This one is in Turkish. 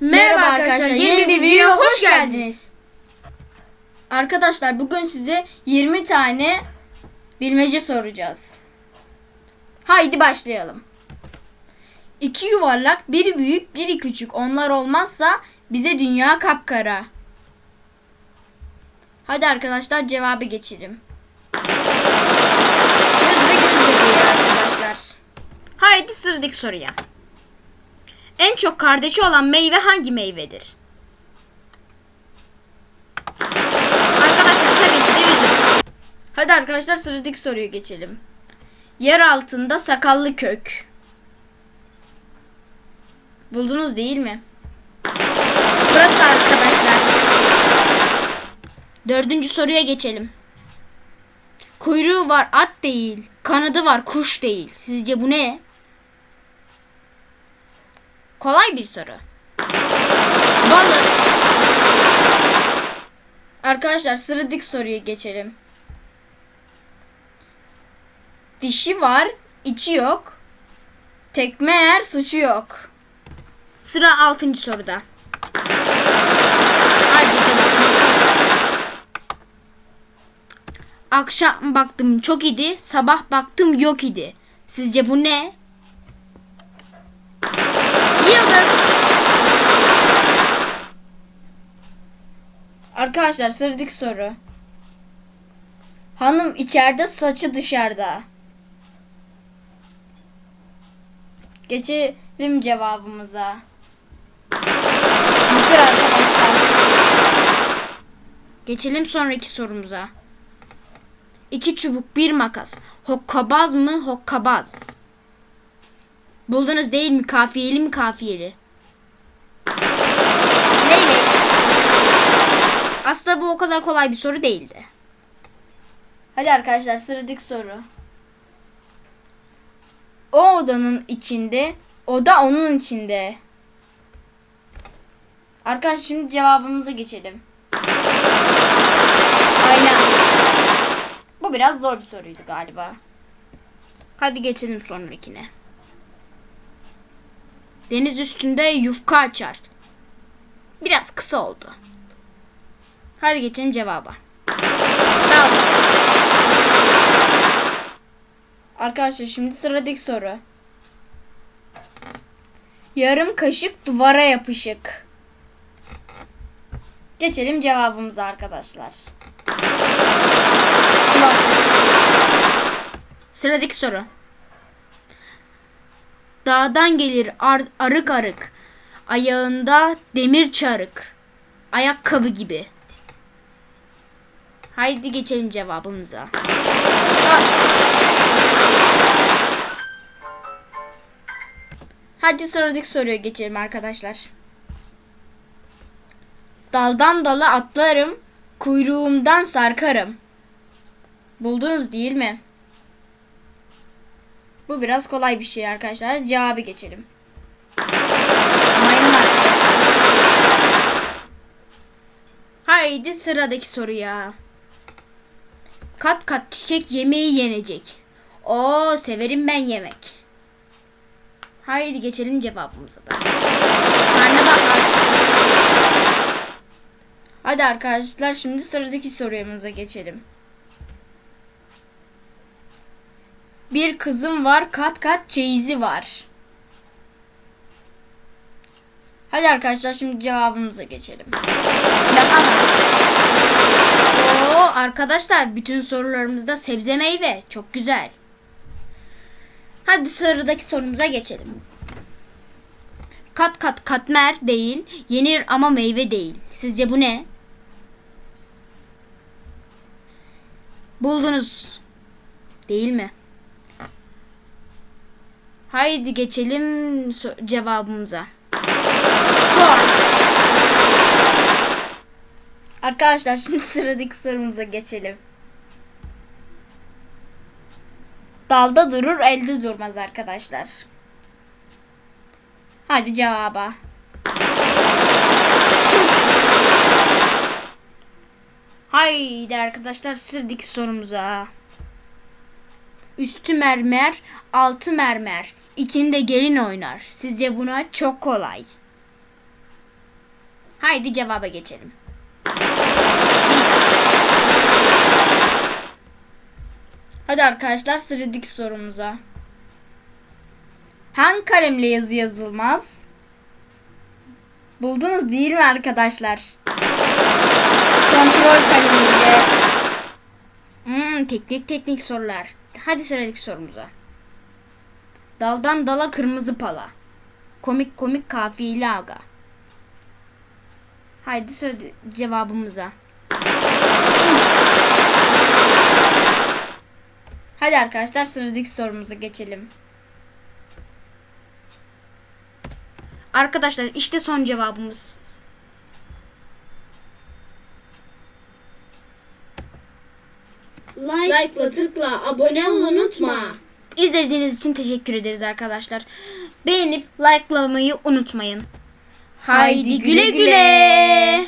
Merhaba arkadaşlar, yeni bir videoya hoş geldiniz. Arkadaşlar bugün size 20 tane bilmece soracağız. Haydi başlayalım. İki yuvarlak, biri büyük, biri küçük. Onlar olmazsa bize dünya kapkara. Hadi arkadaşlar cevabı geçelim. Göz ve göz bebeği arkadaşlar. Haydi sıradaki soruya. En çok kardeşi olan meyve hangi meyvedir? Arkadaşlar tabii ki de üzüm. Hadi arkadaşlar sıradaki soruya geçelim. Yer altında sakallı kök. Buldunuz değil mi? Burası arkadaşlar. Dördüncü soruya geçelim. Kuyruğu var at değil. Kanadı var kuş değil. Sizce bu ne? Kolay bir soru. Balık. Arkadaşlar sıradaki soruya geçelim. Dişi var, içi yok. Tekme yer, suçu yok. Sıra 6. soruda. Ayrıca cevabımız top. Akşam baktım çok idi, sabah baktım yok idi. Sizce bu ne? Yıldız. Arkadaşlar sıradaki soru. Hanım içeride, saçı dışarıda. Geçelim cevabımıza. Mısır arkadaşlar. Geçelim sonraki sorumuza. İki çubuk bir makas. Hokkabaz mı hokkabaz? Buldunuz değil mi kafiyeli mi kafiyeli? Leylek. Aslında bu o kadar kolay bir soru değildi. Hadi arkadaşlar sıradaki soru. O odanın içinde, oda onun içinde. Arkadaşlar şimdi cevabımıza geçelim. Ayna. Bu biraz zor bir soruydu galiba. Hadi geçelim sonrakine. Deniz üstünde yufka açar. Biraz kısa oldu. Hadi geçelim cevaba. Dalga. Arkadaşlar şimdi sıradaki soru. Yarım kaşık duvara yapışık. Geçelim cevabımıza arkadaşlar. Kulak. Sıradaki soru. Dağdan gelir ar- arık arık. Ayağında demir çarık. Ayakkabı gibi. Haydi geçelim cevabımıza. At. Hadi sıradaki soruya geçelim arkadaşlar. Daldan dala atlarım, kuyruğumdan sarkarım. Buldunuz değil mi? Bu biraz kolay bir şey arkadaşlar. Cevabı geçelim. Maymun arkadaşlar. Haydi sıradaki soruya. Kat kat çiçek yemeği yenecek. Oo severim ben yemek. Haydi geçelim cevabımıza da. Karnabahar. Hadi arkadaşlar şimdi sıradaki sorumuza geçelim. Bir kızım var kat kat çeyizi var. Hadi arkadaşlar şimdi cevabımıza geçelim. Lahana. Oo arkadaşlar bütün sorularımızda sebze meyve. Çok güzel. Hadi sıradaki sorumuza geçelim. Kat kat katmer değil, yenir ama meyve değil. Sizce bu ne? Buldunuz. Değil mi? Haydi geçelim so- cevabımıza. Soğan. Arkadaşlar şimdi sıradaki sorumuza geçelim. Dalda durur, elde durmaz arkadaşlar. Hadi cevaba. Kuş. Haydi arkadaşlar sıradaki sorumuza. Üstü mermer, altı mermer. İçinde gelin oynar. Sizce buna çok kolay. Haydi cevaba geçelim. Hadi arkadaşlar sıradaki sorumuza. Hangi kalemle yazı yazılmaz? Buldunuz değil mi arkadaşlar? Kontrol kalemiyle. Hmm, teknik teknik sorular. Hadi sıradaki sorumuza. Daldan dala kırmızı pala. Komik komik kafiyeli aga. Haydi sıra cevabımıza. Sincap. Hadi arkadaşlar sıradaki sorumuza geçelim. Arkadaşlar işte son cevabımız. Like'la tıkla abone ol unutma. İzlediğiniz için teşekkür ederiz arkadaşlar. Beğenip likelamayı unutmayın. Haydi güle güle.